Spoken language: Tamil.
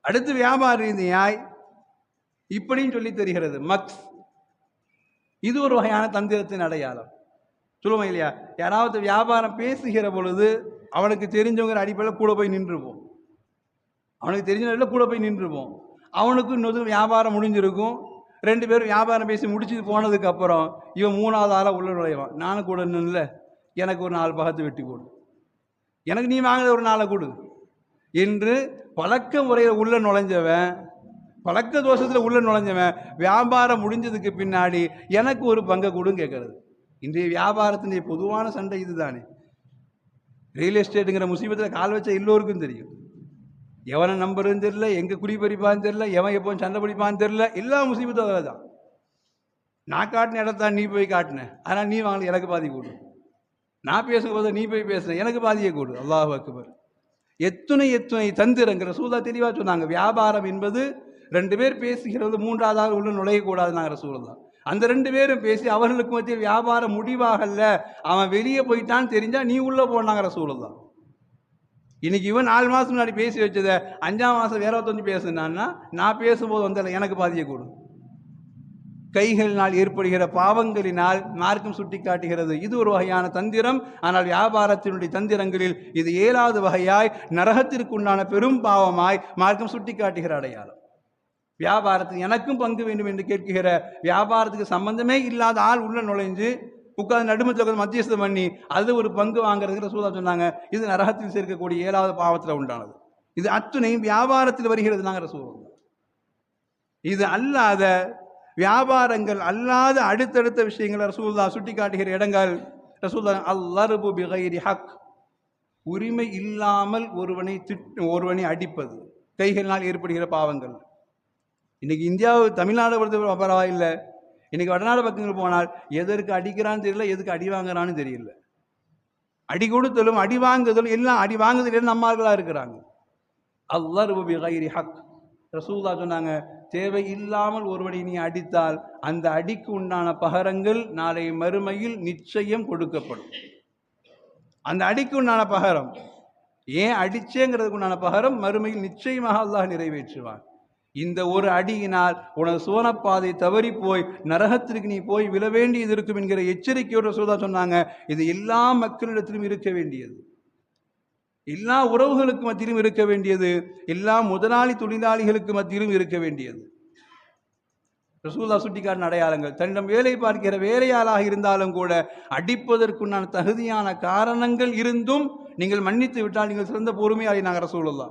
அடுத்து வியாபார ரீதியாய் இப்படியும் சொல்லி தெரிகிறது. மத். இது ஒரு வகையான தந்திரத்தின் அடையாளம். சொல்லுவோம் இல்லையா? யாராவது வியாபாரம் பேசுகிற பொழுது அவனுக்கு தெரிஞ்சவங்கிற அடிப்படையில் கூட போய் நின்றுவோம் அவனுக்கு தெரிஞ்சவங்கள கூட போய் நின்றுவோம் அவனுக்கு இன்னொரு வியாபாரம் முடிஞ்சிருக்கும். ரெண்டு பேரும் வியாபாரம் பேசி முடிச்சுட்டு போனதுக்கு அப்புறம் இவன் மூணாவது ஆளாக உள்ள நுழைவான். நானும் கூட நின்னுல எனக்கு ஒரு நாலு பகத்து வெட்டி கொடு. எனக்கு நீ வாங்கின ஒரு நாளை கொடு. என்று பழக்க முறையில் உள்ள நுழைஞ்சவன் பழக்க தோஷத்தில் உள்ள நுழைஞ்சவன் வியாபாரம் முடிஞ்சதுக்கு பின்னாடி எனக்கு ஒரு பங்கை கொடுன்னு கேட்கறது. இன்றைய வியாபாரத்தினுடைய பொதுவான சண்டை இதுதானே. ரியல் எஸ்டேட்டுங்கிற முசீபத்தில் கால் வச்ச எல்லோருக்கும் தெரியும். எவனை நம்புறதுன்னு தெரியல எங்கே குடி பறிப்பான்னு தெரியல எவன் எப்போ சண்டை பிடிப்பான்னு தெரியல எல்லா முசீபத்தும் அதில் தான். நான் காட்டின இடத்தான் நீ போய் காட்டின ஆனால் நீ வாங்கல எனக்கு பாதி கூடும் நான் பேசும்போது நீ போய் பேசுன எனக்கு பாதியை கூடும் அல்லாஹ் அக்பர். எத்துணை எத்துணை தந்திரங்கிற சூதா தெளிவாக சொன்னாங்க. வியாபாரம் என்பது ரெண்டு பேர் பேசுகிறது மூன்றாவதாக உள்ள நுழையக்கூடாதுனாங்கிற சூழ்தான் அந்த ரெண்டு பேரும் பேசி அவர்களுக்கு மத்தியில் வியாபாரம் முடிவாகல அவன் வெளியே போயிட்டான்னு தெரிஞ்சா நீ உள்ள போனாங்கிற சூழல் தான். இன்னைக்கு இவன் நாலு மாதம் முன்னாடி பேசி வச்சதை அஞ்சாம் மாதம் வேற ஒருத்தவங்க பேசுனான்னா நான் பேசும்போது வந்து எனக்கு பாதியை கூடும். கைகளினால் ஏற்படுகிற பாவங்களினால் மார்க்கம் சுட்டி காட்டுகிறது இது ஒரு வகையான தந்திரம். ஆனால் வியாபாரத்தினுடைய தந்திரங்களில் இது ஏழாவது வகையாய் நரகத்திற்குண்டான பெரும் பாவமாய் மார்க்கம் சுட்டி காட்டுகிற அடையாளம். வியாபாரத்தில் எனக்கும் பங்கு வேண்டும் என்று கேட்கிற வியாபாரத்துக்கு சம்பந்தமே இல்லாத ஆள் உள்ள நுழைஞ்சு உட்கார்ந்து நடுமத்தில் உட்காந்து மத்தியஸ்தம் பண்ணி அது ஒரு பங்கு வாங்குறதுங்கிற சூதா சொன்னாங்க. இது நரகத்தில் சேர்க்கக்கூடிய ஏழாவது பாவத்தில் உண்டானது. இது அத்துணையும் வியாபாரத்தில் வருகிறது நாங்கள் சூழல் இது அல்லாத வியாபாரங்கள் அல்லாத அடுத்தடுத்த விஷயங்களை ரசூல்லா சுட்டி காட்டுகிற இடங்கள். ரசூல்லா அல்லருபு பிகைரி ஹக். உரிமை இல்லாமல் ஒருவனை திட் ஒருவனை அடிப்பது. கைகளினால் ஏற்படுகிற பாவங்கள். இன்னைக்கு இந்தியாவை தமிழ்நாடு பொறுத்த பரவாயில்லை. இன்னைக்கு வடநாடு பக்கங்கள் போனால் எதற்கு அடிக்கிறான்னு தெரியல எதுக்கு அடி வாங்குறான்னு தெரியல. அடி கொடுத்தலும் அடி வாங்குதலும் எல்லாம் அடி வாங்குதலும் நம்மார்களாக இருக்கிறாங்க. அல்லருபு பிகைரி ஹக். ரசூல்லா சொன்னாங்க தேவை இல்லாமல் ஒருவனை நீ அடித்தால் அந்த அடிக்கு உண்டான பகரங்கள் நாளை மறுமையில் நிச்சயம் கொடுக்கப்படும். அந்த அடிக்கு உண்டான பகரம் ஏன் அடிச்சேங்கிறதுக்கு உண்டான பகரம் மறுமையில் நிச்சயமாக அல்லாஹ் நிறைவேற்றுவான். இந்த ஒரு அடியினால் உனது சுவனப்பாதை தவறி போய் நரகத்திற்கு நீ போய் விழ வேண்டியது இருக்கும் என்கிற எச்சரிக்கையோட சூதா சொன்னாங்க இது எல்லா மக்களிடத்திலும் இருக்க வேண்டியது. எல்லா உறவுகளுக்கு மத்தியிலும் இருக்க வேண்டியது எல்லா முதலாளி தொழிலாளிகளுக்கு மத்தியிலும் இருக்க வேண்டியது. ரசூல்லா சுட்டிக்காட்டின அடையாளங்கள். தன்னிடம் வேலை பார்க்கிற வேலையாளாக இருந்தாலும் கூட அடிப்பதற்குண்டான தகுதியான காரணங்கள் இருந்தும் நீங்கள் மன்னித்து விட்டால் நீங்கள் சிறந்த பொறுமையாளி நாங்கள் ரசூலுல்லா